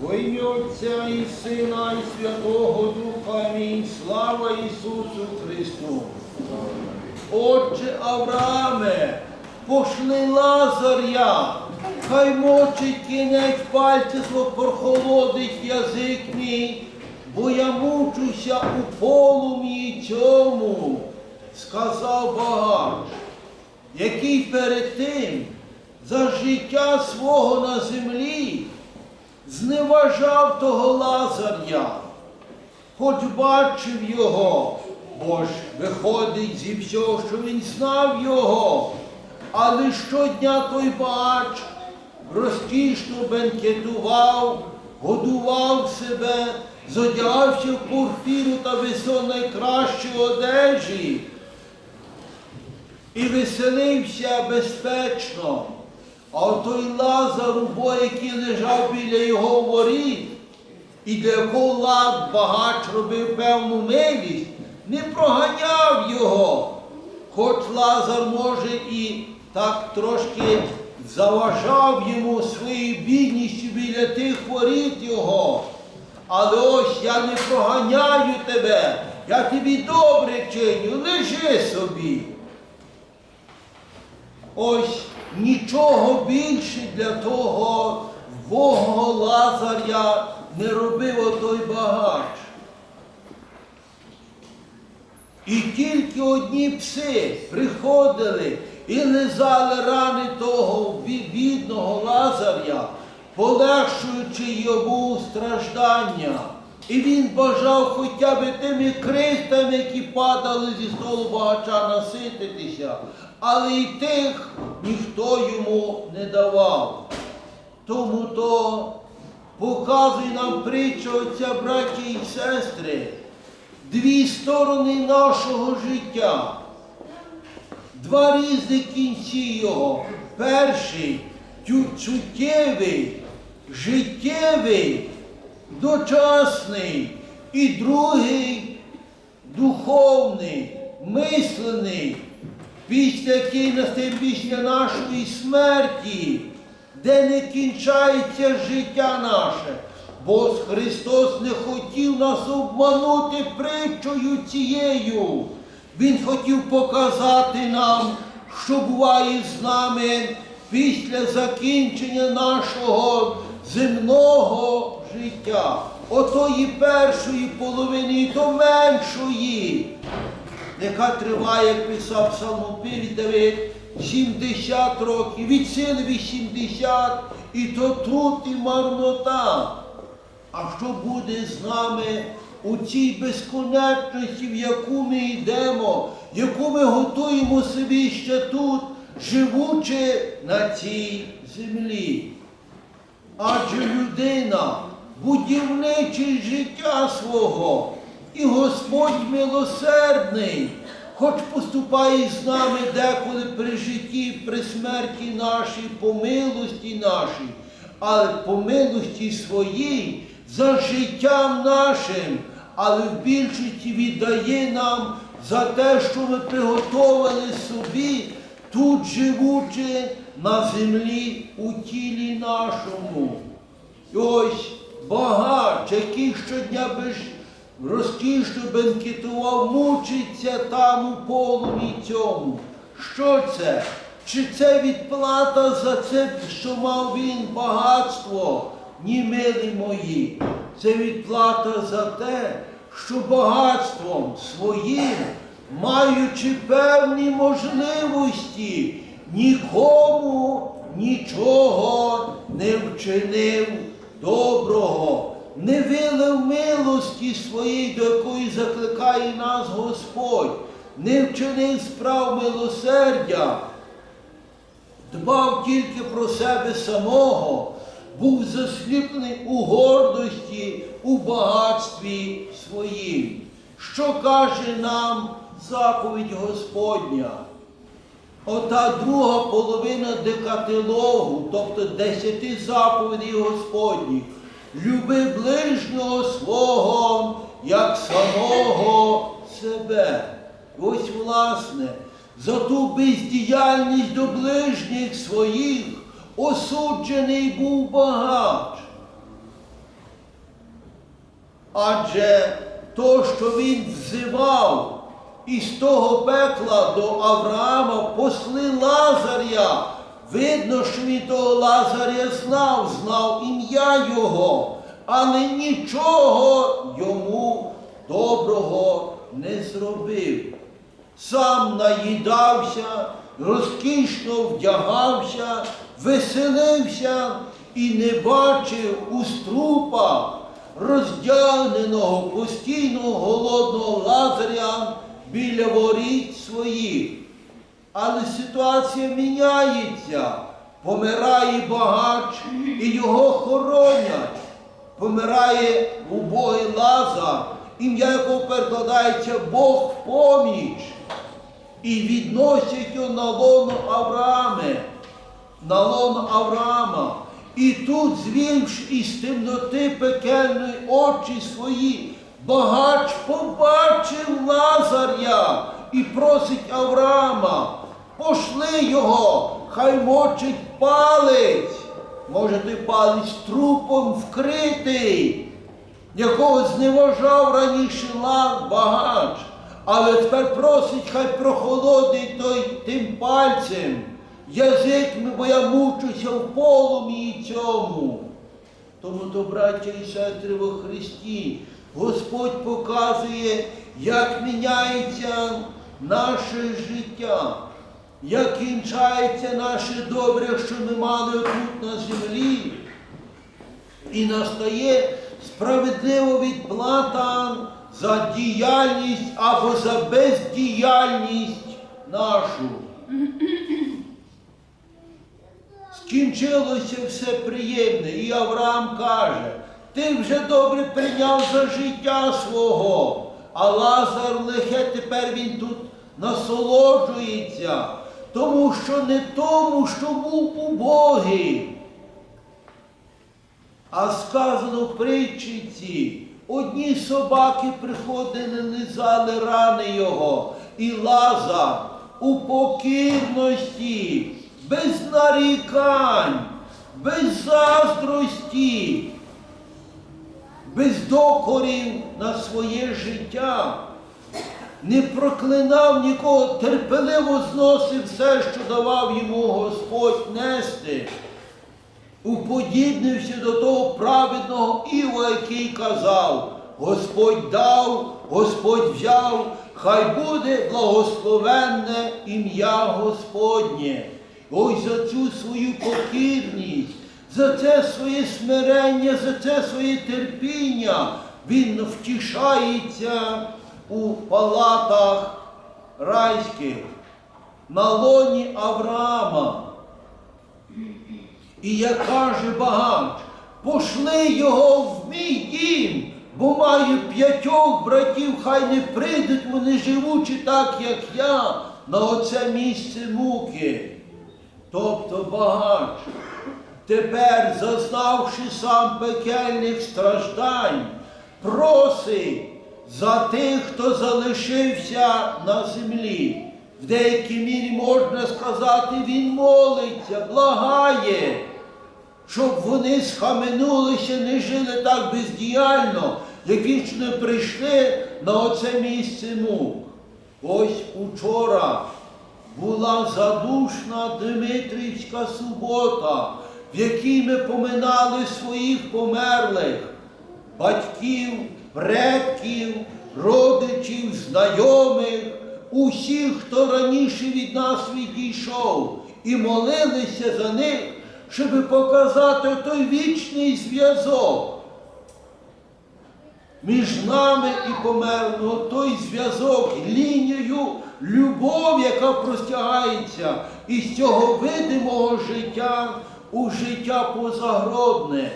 Во ім'я Отця і Сина, і Святого Духа. Амінь. Слава Ісусу Христу. Отче Аврааме, пошли Лазаря, хай мочить кінець пальця прохолодить язик мій, бо я мучуся у полум'ї цьому, сказав багач, який перед тим за життя свого на землі зневажав того Лазаря, хоч бачив його, бо ж виходить зі всього, що він знав його, але щодня той бач розкішно бенкетував, годував себе, зодягався в порфіру та висо найкращі одежі і веселився безпечно. А той Лазар, убой, який лежав біля його воріт, і для якого лад багач робив певну милість, не проганяв його. Хоч Лазар, може, і так трошки заважав йому своєю бідністю біля тих воріт його. Але ось я не проганяю тебе, я тобі добре чиню, лежи собі. Ось нічого більше для того вбогого Лазаря не робив отой багач. І тільки одні пси приходили і лизали рани того бідного Лазаря, полегшуючи йому страждання. І він бажав хоча б тими крихтами, які падали зі столу багача, насититися, але й тих ніхто йому не давав. Тому то показує нам притча отця, браті і сестри, дві сторони нашого життя, два різні кінці його. Перший чуттєвий, життєвий, дочасний, і другий духовний, мислений, після який після нашої смерті, де не кінчається життя наше. Бо Христос не хотів нас обманути притчою цією. Він хотів показати нам, що буває з нами після закінчення нашого земного життя. Отої першої половини, то меншої яка триває, як писав псалмопіль Давид, 70 років, від сили 80, і то труд і марнота. А що буде з нами у цій безконечності, в яку ми йдемо, яку ми готуємо собі ще тут, живучи на цій землі? Адже людина, будівничий життя свого, і Господь милосердний, хоч поступає з нами деколи при житті, при смерті нашій, по милості нашій, але по милості своїй за життям нашим, але в більшості віддає нам за те, що ми приготовили собі, тут живучи на землі у тілі нашому. І ось багач, який щодня без розкішно бенкетував, мучиться там у полумі цьому. Що це? Чи це відплата за це, що мав він багатство? Ні, милі мої, це відплата за те, що багатством своїм, маючи певні можливості, нікому нічого не вчинив доброго, не вилив милості своєї, до якої закликає нас Господь, не вчинив справ милосердя, дбав тільки про себе самого, був засліплений у гордості, у багатстві своїм. Що каже нам заповідь Господня? Ота друга половина декатилогу, тобто десяти заповідей Господніх. Люби ближнього свого, як самого себе. Ось, власне, за ту бездіяльність до ближніх своїх осуджений був багач. Адже то, що він взивав із того пекла до Авраама, посли Лазаря. Видно, що він того Лазаря знав, знав ім'я його, але нічого йому доброго не зробив. Сам наїдався, розкішно вдягався, веселився і не бачив у струпах роздягненого, постійно голодного Лазаря біля воріт своїх. Але ситуація міняється. Помирає багач і його хоронять. Помирає убогий Лазар, ім'я якого перекладається Бог в поміч. І відносять його на лоно Авраами, на лоно Авраама. І тут, звівши із темноти пекельної очі свої, багач побачив Лазаря і просить Авраама, пошли його, хай мочить палець. Може, той палець трупом вкритий, якого зневажав раніше лав багач, але тепер просить, хай прохолодить той тим пальцем. Язик, бо я мучуся в полум'ї цьому. Тому то, браття і сестри во Христі, Господь показує, як міняється наше життя, як кінчається наше добре, що ми мали тут на землі. І настає справедлива відплата за діяльність або за бездіяльність нашу. Скінчилося все приємне, і Авраам каже, ти вже добре прийняв за життя свого, а Лазар лихе тепер він тут насолоджується, тому що не тому, що був убогий. А сказано в притчиці, одні собаки приходили, лизали рани його, і Лазар у покірності, без нарікань, без заздрості, без докорів на своє життя. Не проклинав нікого, терпеливо зносив все, що давав йому Господь нести уподібнився до того праведного Іва, який казав, Господь дав, Господь взяв, хай буде благословенне ім'я Господнє. Ось за цю свою покірність, за це своє смирення, за це своє терпіння він втішається у палатах райських, на лоні Авраама. І як каже багач, пошли його в мій дім, бо маю п'ятьох братів, хай не прийдуть вони живучі так, як я, на оце місце муки. Тобто багач, тепер, зазнавши сам пекельних страждань, просить за тих, хто залишився на землі. В деякій мірі можна сказати, він молиться, благає, щоб вони схаменулися, не жили так бездіяльно, як вічно прийшли на оце місце мук. Ось учора була задушна Дмитрівська субота, в якій ми поминали своїх померлих, батьків, предків, родичів, знайомих, усіх, хто раніше від нас відійшов, і молилися за них, щоб показати той вічний зв'язок. Між нами і померло той зв'язок, лінію, любов, яка простягається із цього видимого життя у життя позагробне.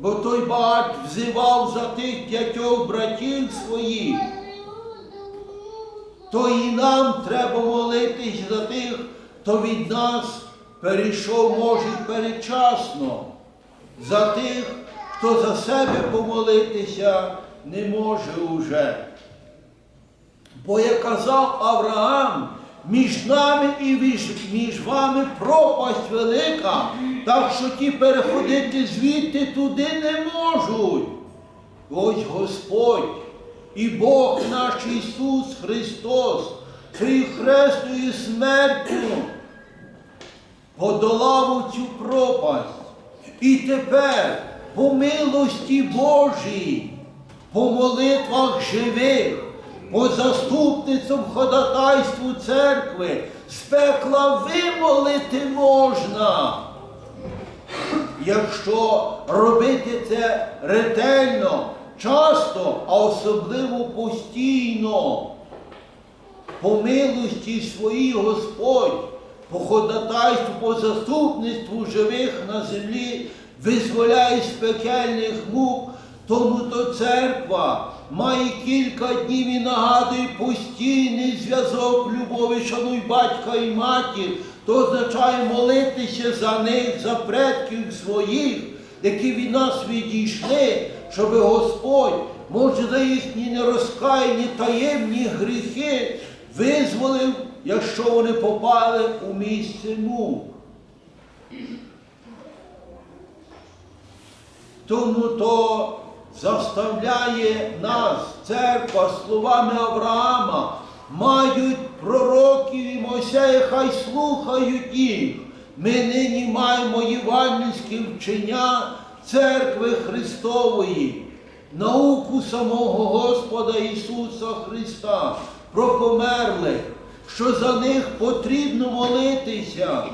Бо той бач взивав за тих п'ятьох братів своїх, то і нам треба молитись за тих, хто від нас перейшов, може, передчасно, за тих, хто за себе помолитися не може уже. Бо як казав Авраам, між нами і між вами пропасть велика, так що ті переходити звідти туди не можуть. ось Господь і Бог наш Ісус Христос, хресною смертю подолав цю пропасть. І тепер, по милості Божій, по молитвах живих, по заступницям ходатайству церкви, з пекла вимолити можна. Якщо робити це ретельно, часто, а особливо постійно, по милості своїй Господь, по ходатайству, по заступництву живих на землі визволяє з пекельних мук, тому то церква має кілька днів і нагадує постійний зв'язок любові, шануй батька і матір, то означає молитися за них, за предків своїх, які від нас відійшли, щоб Господь, може, за їхні нерозкаяні таємні гріхи визволив, якщо вони попали у місце мук. Тому то заставляє нас, церква, словами Авраама, мають пророків і Мойсея, хай слухають їх. Ми нині маємо євангельське вчення церкви Христової, науку самого Господа Ісуса Христа про померлих, що за них потрібно молитися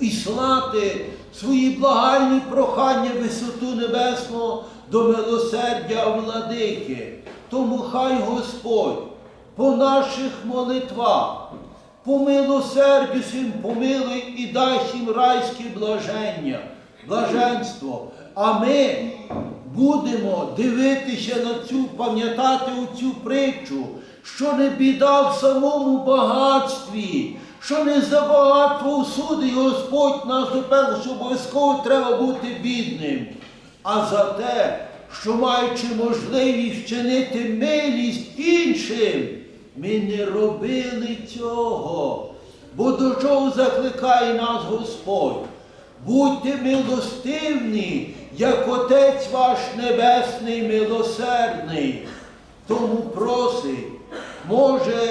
і слати свої благальні прохання висоту небесного до милосердя владики. Тому хай Господь по наших молитвах, по милосердю своїм помилуй і дасть їм райське блаження, блаженство. А ми будемо дивитися на цю, пам'ятати оцю притчу, що не біда в самому багатстві, що не за багатство судить Господь нас допевно, що обов'язково треба бути бідним, а за те, що маючи можливість вчинити милість іншим, ми не робили цього. Бо до чого закликає нас Господь? Будьте милостивні, як Отець ваш Небесний милосердний. Тому просить, може,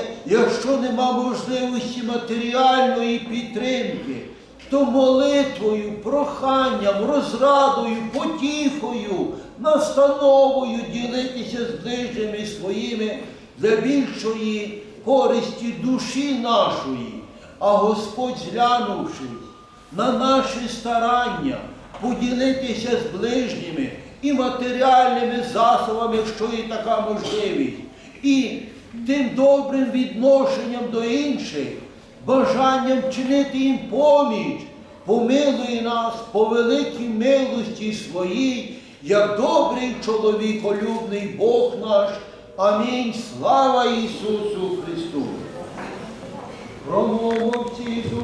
нема можливості матеріальної підтримки, то молитвою, проханням, розрадою, потіхою, настановою ділитися з ближніми своїми для більшої користі душі нашої, а Господь, зглянувшись на наші старання, поділитися з ближніми і матеріальними засобами, якщо є така можливість, і тим добрим відношенням до інших, бажанням вчинити їм поміч, помилуй нас по великій милості своїй, як добрий чоловіколюбний Бог наш. Амінь. Слава Ісусу Христу! Промовці